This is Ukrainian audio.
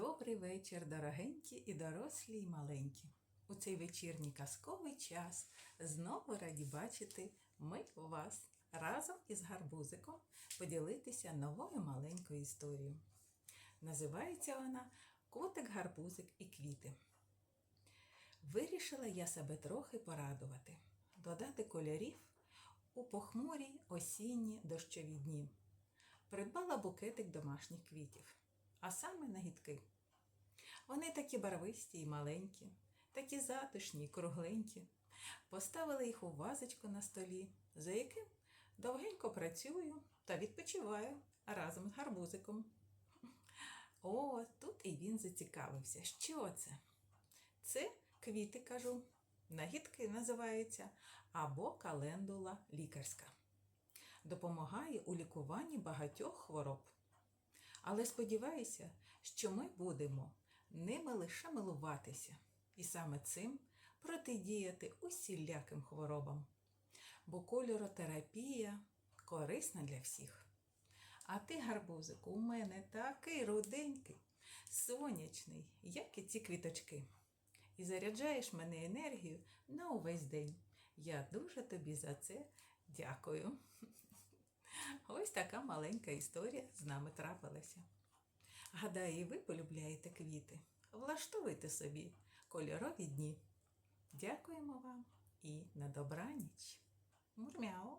Добрий вечір, дорогенькі і дорослі, і маленькі. У цей вечірній казковий час знову раді бачити ми вас разом із гарбузиком поділитися новою маленькою історією. Називається вона Котик, гарбузик і квіти. Вирішила я себе трохи порадувати, додати кольорів у похмурі осінні дощові дні. Придбала букетик домашніх квітів, а саме нагідки. Вони такі барвисті і маленькі, такі затишні й кругленькі. Поставила їх у вазочку на столі, за яким довгенько працюю та відпочиваю разом з гарбузиком. О, тут і він зацікавився. Що це? Це квіти, кажу. Нагідки називаються або календула лікарська. Допомагає у лікуванні багатьох хвороб. Але сподіваюся, що ми будемо ними лише милуватися і саме цим протидіяти усіляким хворобам. Бо кольоротерапія корисна для всіх. А ти, гарбузику, у мене такий руденький, сонячний, як і ці квіточки. І заряджаєш мене енергію на увесь день. Я дуже тобі за це дякую. Ось така маленька історія з нами трапилася. Гадаю, ви полюбляєте квіти. Влаштуйте собі кольорові дні. Дякуємо вам і на добраніч. Мурмяу!